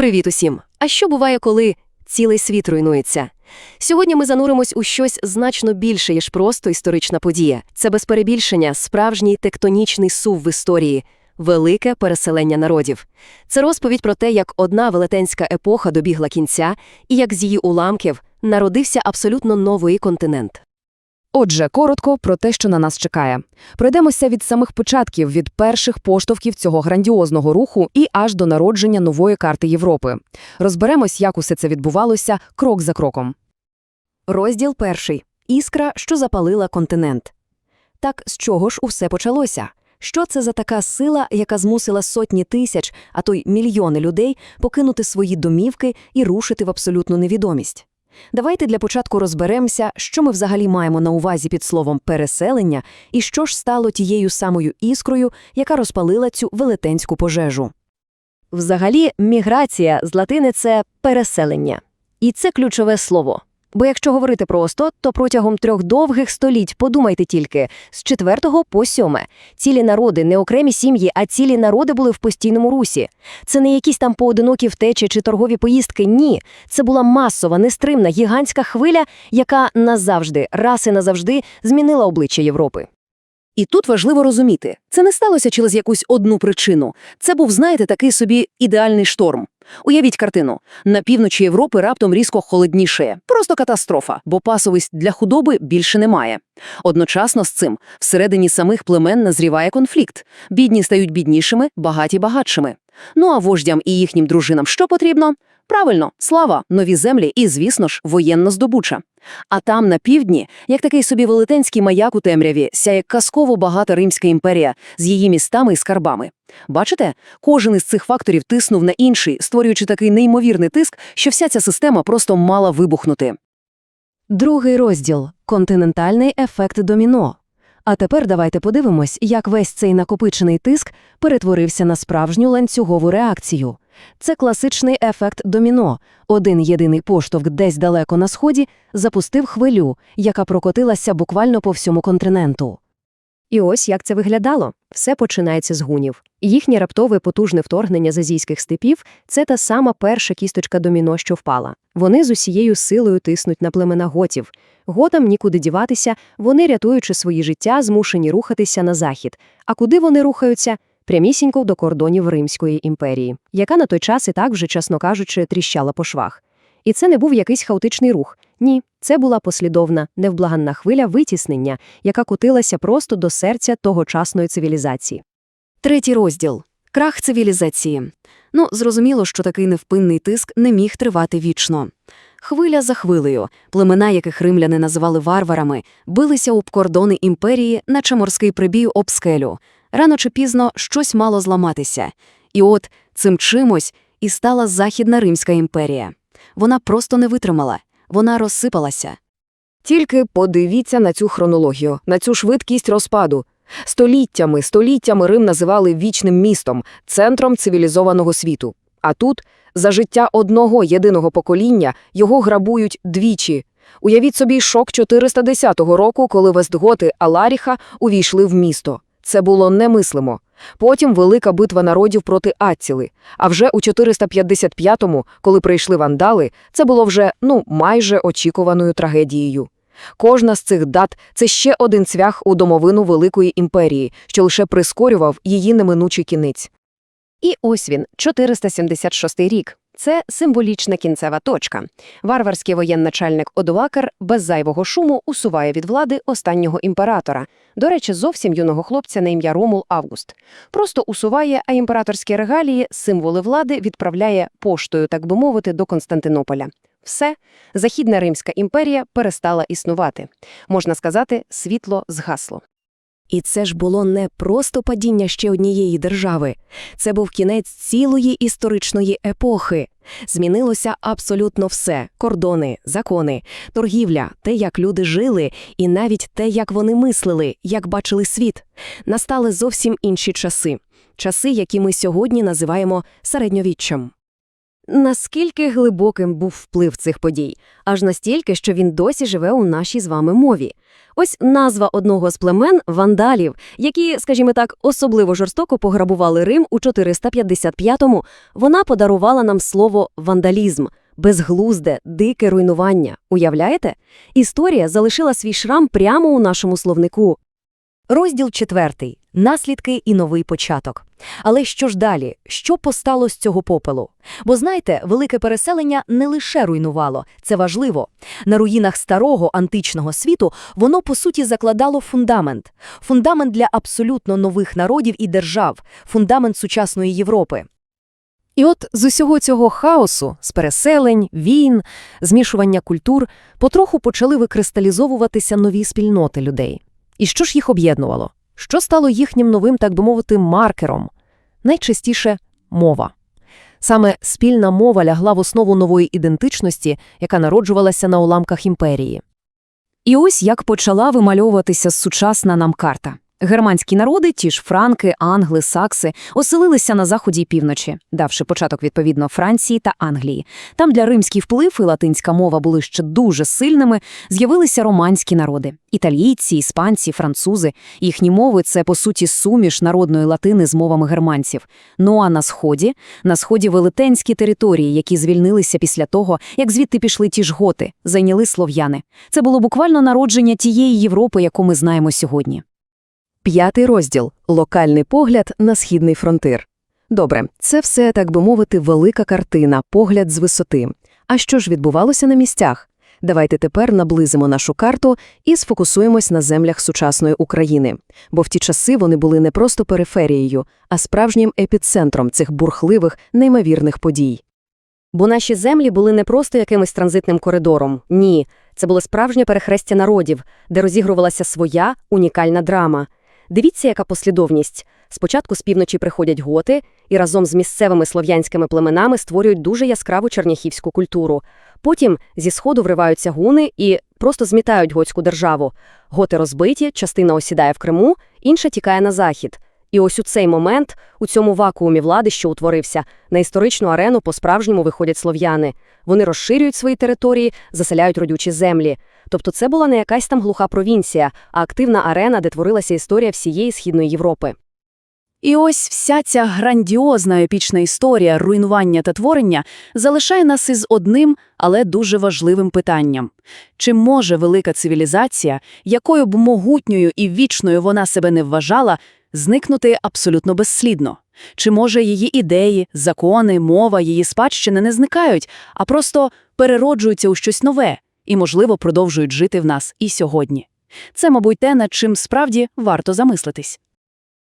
Привіт усім! А що буває, коли цілий світ руйнується? Сьогодні ми зануримось у щось значно більше, ніж просто історична подія. Це без перебільшення справжній тектонічний сув в історії, велике переселення народів. Це розповідь про те, як одна велетенська епоха добігла кінця, і як з її уламків народився абсолютно новий континент. Отже, коротко про те, що на нас чекає. Пройдемося від самих початків, від перших поштовхів цього грандіозного руху і аж до народження нової карти Європи. Розберемось, як усе це відбувалося крок за кроком. Розділ перший. Іскра, що запалила континент. Так з чого ж усе почалося? Що це за така сила, яка змусила сотні тисяч, а то й мільйони людей покинути свої домівки і рушити в абсолютну невідомість? Давайте для початку розберемося, що ми взагалі маємо на увазі під словом переселення і що ж стало тією самою іскрою, яка розпалила цю велетенську пожежу. Взагалі, міграція з латини це переселення. І це ключове слово. Бо якщо говорити просто, то протягом трьох довгих століть, подумайте тільки, з четвертого по сьоме. Цілі народи, не окремі сім'ї, а цілі народи були в постійному русі. Це не якісь там поодинокі втечі чи торгові поїздки, ні. Це була масова, нестримна, гігантська хвиля, яка назавжди, раз і назавжди змінила обличчя Європи. І тут важливо розуміти, це не сталося через якусь одну причину. Це був, знаєте, такий собі ідеальний шторм. Уявіть картину. На півночі Європи раптом різко холодніше. Просто катастрофа, бо пасовисть для худоби більше немає. Одночасно з цим всередині самих племен назріває конфлікт. Бідні стають біднішими, багаті багатшими. Ну а вождям і їхнім дружинам що потрібно? Правильно, слава, нові землі і, звісно ж, воєнна здобуча. А там, на півдні, як такий собі велетенський маяк у темряві, сяє казково багата Римська імперія з її містами і скарбами. Бачите, кожен із цих факторів тиснув на інший, створюючи такий неймовірний тиск, що вся ця система просто мала вибухнути. Другий розділ континентальний ефект доміно. А тепер давайте подивимось, як весь цей накопичений тиск перетворився на справжню ланцюгову реакцію. Це класичний ефект доміно. Один єдиний поштовх десь далеко на сході запустив хвилю, яка прокотилася буквально по всьому континенту. І ось як це виглядало. Все починається з гунів. Їхнє раптове потужне вторгнення з азійських степів – це та сама перша кісточка доміно, що впала. Вони з усією силою тиснуть на племена готів. Готам нікуди діватися, вони, рятуючи свої життя, змушені рухатися на захід. А куди вони рухаються? Прямісінько до кордонів Римської імперії, яка на той час і так вже, чесно кажучи, тріщала по швах. І це не був якийсь хаотичний рух. Ні, це була послідовна, невблаганна хвиля витіснення, яка кутилася просто до серця тогочасної цивілізації. Третій розділ крах цивілізації. Ну, зрозуміло, що такий невпинний тиск не міг тривати вічно. Хвиля за хвилею, племена, яких римляни називали варварами, билися об кордони імперії, наче морський прибій об скелю. Рано чи пізно щось мало зламатися. І от цим чимось і стала Західна Римська імперія. Вона просто не витримала, вона розсипалася. Тільки подивіться на цю хронологію, на цю швидкість розпаду. Століттями, століттями Рим називали вічним містом, центром цивілізованого світу. А тут за життя одного єдиного покоління його грабують двічі. Уявіть собі шок 410 року, коли вестготи Аларіха увійшли в місто. Це було немислимо. Потім велика битва народів проти Аціли. А вже у 455-му, коли прийшли вандали, це було вже, ну, майже очікуваною трагедією. Кожна з цих дат – це ще один цвях у домовину Великої імперії, що лише прискорював її неминучий кінець. І ось він, 476 рік. Це символічна кінцева точка. Варварський воєнначальник Одуакар без зайвого шуму усуває від влади останнього імператора. До речі, зовсім юного хлопця на ім'я Ромул Август. Просто усуває, а імператорські регалії, символи влади відправляє поштою, так би мовити, до Константинополя. Все, Західна Римська імперія перестала існувати. Можна сказати, світло згасло. І це ж було не просто падіння ще однієї держави. Це був кінець цілої історичної епохи. Змінилося абсолютно все: кордони, закони, торгівля, те, як люди жили, і навіть те, як вони мислили, як бачили світ. Настали зовсім інші часи часи, які ми сьогодні називаємо середньовіччям. Наскільки глибоким був вплив цих подій? Аж настільки, що він досі живе у нашій з вами мові. Ось назва одного з племен – вандалів, які, скажімо так, особливо жорстоко пограбували Рим у 455-му, вона подарувала нам слово «вандалізм» – безглузде, дике руйнування. Уявляєте? Історія залишила свій шрам прямо у нашому словнику. Розділ четвертий. Наслідки і новий початок. Але що ж далі? Що постало з цього попелу? Бо знаєте, велике переселення не лише руйнувало, це важливо. На руїнах старого античного світу воно, по суті, закладало фундамент. Фундамент для абсолютно нових народів і держав, фундамент сучасної Європи. І от з усього цього хаосу, з переселень, війн, змішування культур, потроху почали викристалізовуватися нові спільноти людей. І що ж їх об'єднувало? Що стало їхнім новим, так би мовити, маркером? Найчастіше – мова. Саме спільна мова лягла в основу нової ідентичності, яка народжувалася на уламках імперії. І ось як почала вимальовуватися сучасна нам карта. Германські народи, ті ж франки, англи, сакси, оселилися на заході й півночі, давши початок, відповідно, Франції та Англії. Там для римський вплив і латинська мова були ще дуже сильними, з'явилися романські народи – італійці, іспанці, французи. Їхні мови – це, по суті, суміш народної латини з мовами германців. Ну а на Сході? На Сході велетенські території, які звільнилися після того, як звідти пішли ті ж готи, зайняли слов'яни. Це було буквально народження тієї Європи, яку ми знаємо сьогодні. П'ятий розділ – локальний погляд на східний фронтир. Добре, це все, так би мовити, велика картина, погляд з висоти. А що ж відбувалося на місцях? Давайте тепер наблизимо нашу карту і сфокусуємось на землях сучасної України. Бо в ті часи вони були не просто периферією, а справжнім епіцентром цих бурхливих, неймовірних подій. Бо наші землі були не просто якимось транзитним коридором. Ні, це було справжнє перехрестя народів, де розігрувалася своя унікальна драма. Дивіться, яка послідовність. Спочатку з півночі приходять готи і разом з місцевими слов'янськими племенами створюють дуже яскраву черняхівську культуру. Потім зі сходу вриваються гуни і просто змітають готську державу. Готи розбиті, частина осідає в Криму, інша тікає на захід. І ось у цей момент, у цьому вакуумі влади, що утворився, на історичну арену по-справжньому виходять слов'яни. Вони розширюють свої території, заселяють родючі землі. Тобто це була не якась там глуха провінція, а активна арена, де творилася історія всієї Східної Європи. І ось вся ця грандіозна епічна історія руйнування та творення залишає нас із одним, але дуже важливим питанням. Чи може велика цивілізація, якою б могутньою і вічною вона себе не вважала, зникнути абсолютно безслідно? Чи може її ідеї, закони, мова, її спадщини не зникають, а просто перероджуються у щось нове і, можливо, продовжують жити в нас і сьогодні? Це, мабуть, те, над чим справді варто замислитись.